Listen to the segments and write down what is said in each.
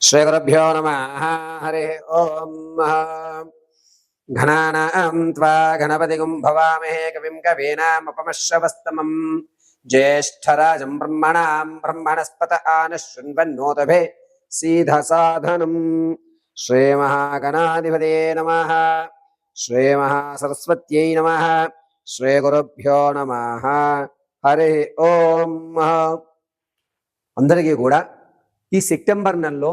శ్రీగురుభ్యో నమ హరి ఓం ఘనానాం భవామహే కవిం కవీనాముపమశ్రవస్తమం జ్యేష్టరాజం బ్రహ్మణాం బ్రహ్మణస్పత ఆనశృన్వన్నోదే సీధ సాధనం శ్రీమహాగణాధిపతే నమ శ్రీమహాసరస్వత్యై నమ శ్రీగురుభ్యో నమ హరి ఓం అందరికీ కూడా ఈ సెప్టెంబర్ నెలలో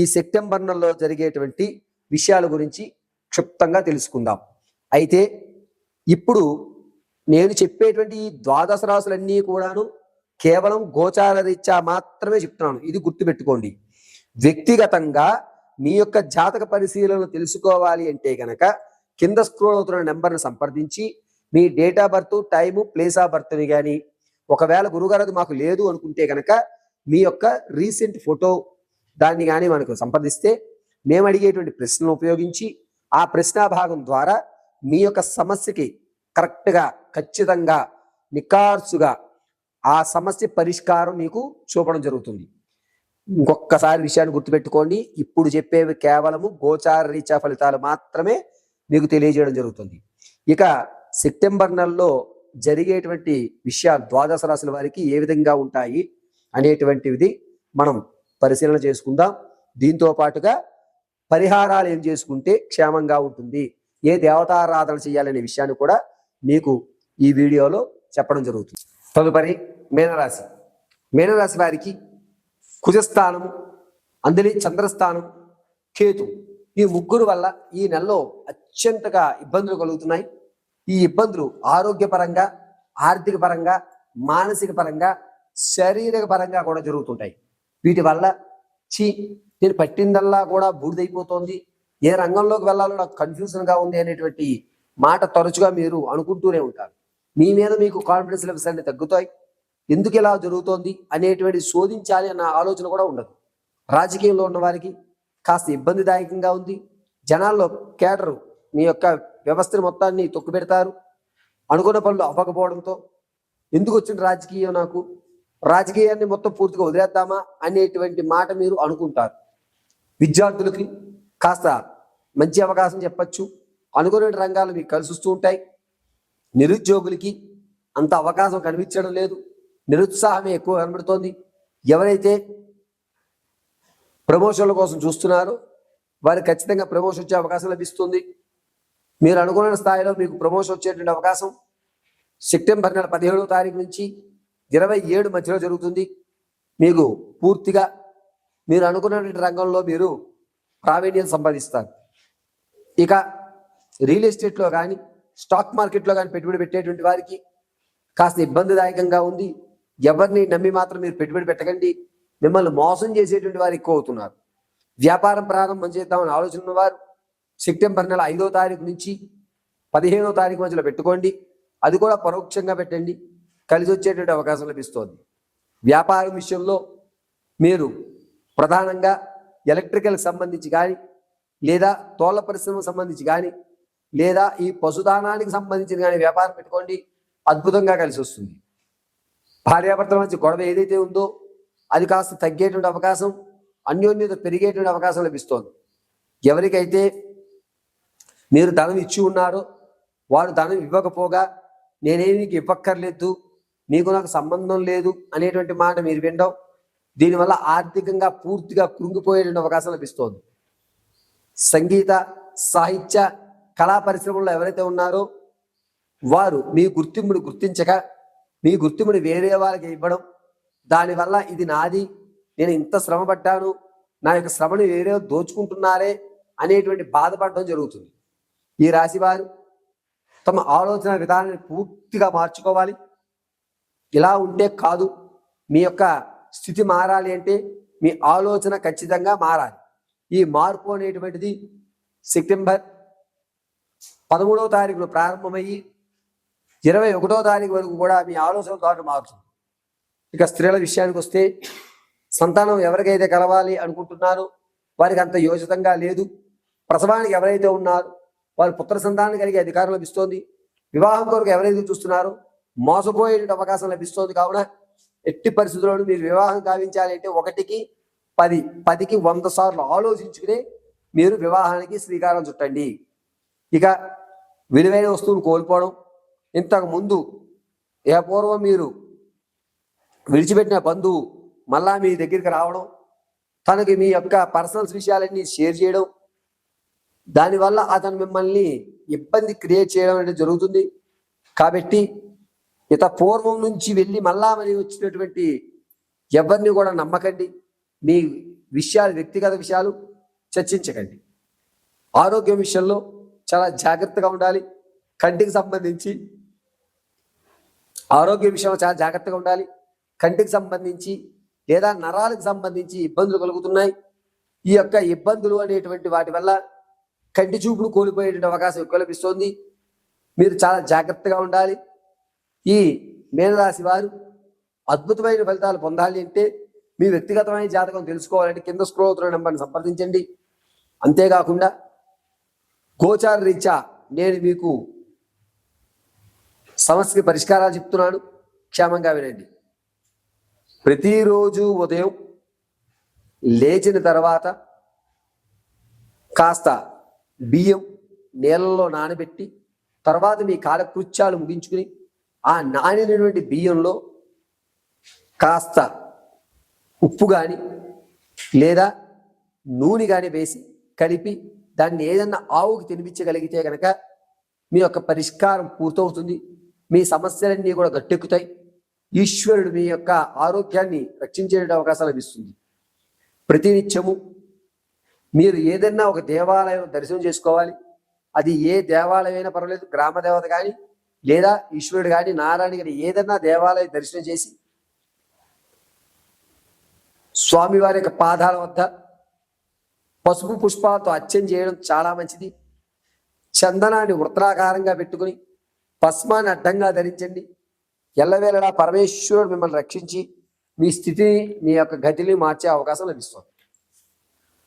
ఈ సెప్టెంబర్ నెలలో జరిగేటువంటి విషయాల గురించి క్షుప్తంగా తెలుసుకుందాం. అయితే ఇప్పుడు నేను చెప్పేటువంటి ఈ ద్వాదశ రాసులన్నీ కూడాను కేవలం గోచార రీత్యా మాత్రమే చెప్తున్నాను. ఇది గుర్తుపెట్టుకోండి. వ్యక్తిగతంగా మీ యొక్క జాతక పరిశీలన తెలుసుకోవాలి అంటే గనక కింద స్క్రోల్ అవుతున్న నెంబర్ను సంప్రదించి మీ date of birth time place of బర్త్ని కానీ ఒకవేళ గురుగారు అది మాకు లేదు అనుకుంటే కనుక మీ యొక్క రీసెంట్ ఫోటో దాన్ని కానీ మనకు సంప్రదిస్తే మేము అడిగేటువంటి ప్రశ్నలు ఉపయోగించి ఆ ప్రశ్నా భాగం ద్వారా మీ యొక్క సమస్యకి కరెక్ట్గా ఖచ్చితంగా నికార్సుగా ఆ సమస్య పరిష్కారం మీకు చూపడం జరుగుతుంది. ఇంకొకసారి విషయాన్ని గుర్తుపెట్టుకోండి. ఇప్పుడు చెప్పేవి కేవలము గోచార రీత్యా ఫలితాలు మాత్రమే మీకు తెలియజేయడం జరుగుతుంది. ఇక సెప్టెంబర్ నెలలో జరిగేటువంటి విషయాలు ద్వాదశ రాశుల వారికి ఏ విధంగా ఉంటాయి అనేటువంటిది మనం పరిశీలన చేసుకుందాం. దీంతో పాటుగా పరిహారాలు ఏం చేసుకుంటే క్షేమంగా ఉంటుంది. ఏ దేవతారాధన చేయాలనే విషయాన్ని కూడా మీకు ఈ వీడియోలో చెప్పడం జరుగుతుంది. తదుపరి మీనరాశి. మీనరాశి వారికి కుజస్థానం అందులో చంద్రస్థానం కేతు ఈ ముగ్గురు వల్ల ఈ నెలలో అత్యంతగా ఇబ్బందులు కలుగుతున్నాయి. ఈ ఇబ్బందులు ఆరోగ్యపరంగా ఆర్థిక పరంగా మానసిక పరంగా శారీరక పరంగా కూడా జరుగుతుంటాయి. వీటి వల్ల చీ నేను పట్టిందల్లా కూడా బూడిదైపోతోంది. ఏ రంగంలోకి వెళ్ళాలో నాకు కన్ఫ్యూజన్గా ఉంది అనేటువంటి మాట తరచుగా మీరు అనుకుంటూనే ఉంటారు. మీ మీద మీకు కాన్ఫిడెన్స్ లెవెల్స్ అన్ని తగ్గుతాయి. ఎందుకు ఇలా జరుగుతోంది అనేటువంటి శోధించాలి అన్న ఆలోచన కూడా ఉండదు. రాజకీయంలో ఉన్న వారికి కాస్త ఇబ్బందిదాయకంగా ఉంది. జనాల్లో కేటరు మీ యొక్క వ్యవస్థను మొత్తాన్ని తొక్కు పెడతారు అనుకున్న పనులు అవ్వకపోవడంతో ఎందుకు వచ్చిన రాజకీయం నాకు? రాజకీయాన్ని మొత్తం పూర్తిగా వదిలేద్దామా అనేటువంటి మాట మీరు అనుకుంటారు. విద్యార్థులకి కాస్త మంచి అవకాశం చెప్పచ్చు. అనుకునే రంగాలు మీకు కలిసి వస్తూ ఉంటాయి. నిరుద్యోగులకి అంత అవకాశం కనిపించడం లేదు. నిరుత్సాహమే ఎక్కువ కనబడుతోంది. ఎవరైతే ప్రమోషన్ల కోసం చూస్తున్నారో వారికి ఖచ్చితంగా ప్రమోషన్ వచ్చే అవకాశం లభిస్తుంది. మీరు అనుకున్న స్థాయిలో మీకు ప్రమోషన్ వచ్చేటువంటి అవకాశం సెప్టెంబర్ నెల పదిహేడవ తారీఖు నుంచి ఇరవై ఏడు మధ్యలో జరుగుతుంది. మీకు పూర్తిగా మీరు అనుకున్నటువంటి రంగంలో మీరు ప్రావీణ్యం సంపాదిస్తారు. ఇక రియల్ ఎస్టేట్లో కానీ స్టాక్ మార్కెట్లో కానీ పెట్టుబడి పెట్టేటువంటి వారికి కాస్త ఇబ్బందిదాయకంగా ఉంది. ఎవరిని నమ్మి మాత్రం మీరు పెట్టుబడి పెట్టకండి. మిమ్మల్ని మోసం చేసేటువంటి వారు ఎక్కువ అవుతున్నారు. వ్యాపారం ప్రారంభం చేద్దామని ఆలోచన ఉన్నవారు సెప్టెంబర్ నెల ఐదో తారీఖు నుంచి పదిహేనో తారీఖు మధ్యలో పెట్టుకోండి. అది కూడా పరోక్షంగా పెట్టండి. కలిసి వచ్చేటువంటి అవకాశం లభిస్తోంది. వ్యాపారం విషయంలో మీరు ప్రధానంగా ఎలక్ట్రికల్కి సంబంధించి కానీ లేదా తోళ్ళ పరిశ్రమకు సంబంధించి కానీ లేదా ఈ పశుదానానికి సంబంధించిన కానీ వ్యాపారం పెట్టుకోండి అద్భుతంగా కలిసి వస్తుంది భార్యాభర్తల మధ్య గొడవ ఏదైతే ఉందో అది కాస్త తగ్గేటువంటి అవకాశం అన్యోన్యత పెరిగేటువంటి అవకాశం లభిస్తోంది. ఎవరికైతే మీరు ధనం ఇచ్చి ఉన్నారో వారు ధనం ఇవ్వకపోగా నేనేమి నీకు ఇవ్వక్కర్లేదు నీకు నాకు సంబంధం లేదు అనేటువంటి మాట మీరు వినడం దీనివల్ల ఆర్థికంగా పూర్తిగా కృంగిపోయేటువంటి అవకాశం లభిస్తోంది. సంగీత సాహిత్య కళా పరిశ్రమలో ఎవరైతే ఉన్నారో వారు మీ గుర్తింపుని గుర్తించక మీ గుర్తింపుని వేరే వాళ్ళకి ఇవ్వడం దానివల్ల ఇది నాది నేను ఇంత శ్రమ పడ్డాను నా యొక్క శ్రమను వేరే దోచుకుంటున్నారే అనేటువంటి బాధపడడం జరుగుతుంది. ఈ రాశి వారు తమ ఆలోచన విధానాన్ని పూర్తిగా మార్చుకోవాలి. ఇలా ఉంటే కాదు. మీ యొక్క స్థితి మారాలి అంటే మీ ఆలోచన ఖచ్చితంగా మారాలి. ఈ మార్పు అనేటువంటిది సెప్టెంబర్ పదమూడవ తారీఖున ప్రారంభమయ్యి ఇరవై ఒకటో తారీఖు వరకు కూడా మీ ఆలోచన తోట మారుతుంది. ఇక స్త్రీల విషయానికి వస్తే సంతానం ఎవరికైతే కలవాలి అనుకుంటున్నారో వారికి అంత యోజితంగా లేదు. ప్రసవానికి ఎవరైతే ఉన్నారో వారి పుత్ర సంతానం కలిగే అధికారం లభిస్తోంది. వివాహం కొరకు ఎవరైతే చూస్తున్నారో మోసపోయే అవకాశం లభిస్తోంది కావున ఎట్టి పరిస్థితుల్లోనూ మీరు వివాహం గావించాలి అంటే ఒకటికి పది పదికి వంద సార్లు ఆలోచించుకునే మీరు వివాహానికి శ్రీకారం చుట్టండి. ఇక విలువైన వస్తువులు కోల్పోవడం ఇంతకు ముందు ఏ పూర్వం మీరు విడిచిపెట్టిన బంధువు మళ్ళా మీ దగ్గరికి రావడం తనకి మీ యొక్క పర్సనల్స్ విషయాలన్నీ షేర్ చేయడం దానివల్ల అతను మిమ్మల్ని ఇబ్బంది క్రియేట్ చేయడం అనేది జరుగుతుంది. కాబట్టి ఇత పూర్వం నుంచి వెళ్ళి మళ్ళా మరి వచ్చినటువంటి ఎవరిని కూడా నమ్మకండి. మీ విషయాలు వ్యక్తిగత విషయాలు చర్చించకండి. ఆరోగ్యం విషయంలో చాలా జాగ్రత్తగా ఉండాలి. కంటికి సంబంధించి ఆరోగ్య విషయంలో చాలా జాగ్రత్తగా ఉండాలి. కంటికి సంబంధించి లేదా నరాలకు సంబంధించి ఇబ్బందులు కలుగుతున్నాయి. ఈ యొక్క ఇబ్బందులు అనేటువంటి వాటి వల్ల కంటి చూపులు కోల్పోయేటువంటి అవకాశం ఎక్కువ లభిస్తోంది. మీరు చాలా జాగ్రత్తగా ఉండాలి. ఈ మీనరాశి వారు అద్భుతమైన ఫలితాలు పొందాలి అంటే మీ వ్యక్తిగతమైన జాతకం తెలుసుకోవాలంటే కింద స్క్రోల్ అవుతున్న నెంబర్ని సంప్రదించండి. అంతేకాకుండా గోచార రీత్యా నేను మీకు సమస్యకి పరిష్కారాలు చెప్తున్నాను. క్షేమంగా వినండి. ప్రతిరోజు ఉదయం లేచిన తర్వాత కాస్త బియ్యం నీళ్ళలో నానబెట్టి తర్వాత మీ కాలకృత్యాలు ముగించుకుని ఆ నానినటువంటి బియ్యంలో కాస్త ఉప్పు కానీ లేదా నూనె కానీ వేసి కలిపి దాన్ని ఏదన్నా ఆవుకి తినిపించగలిగితే కనుక మీ యొక్క పరిష్కారం పూర్తవుతుంది. మీ సమస్యలన్నీ కూడా గట్టెక్కుతాయి. ఈశ్వరుడు మీ యొక్క ఆరోగ్యాన్ని రక్షించే అవకాశం లభిస్తుంది. ప్రతినిత్యము మీరు ఏదైనా ఒక దేవాలయం దర్శనం చేసుకోవాలి. అది ఏ దేవాలయమైనా పర్వాలేదు. గ్రామ దేవత కానీ లేదా ఈశ్వరుడు కానీ నారాయణ కానీ ఏదైనా దేవాలయం దర్శనం చేసి స్వామివారి యొక్క పాదాల వద్ద పసుపు పుష్పాలతో అర్చన చేయడం చాలా మంచిది. చందనాన్ని వృత్రాకారంగా పెట్టుకుని పస్మాన్ని అడ్డంగా ధరించండి. ఎల్లవేళలా పరమేశ్వరుడు మిమ్మల్ని రక్షించి మీ స్థితిని మీ యొక్క గతిని మార్చే అవకాశం లభిస్తుంది.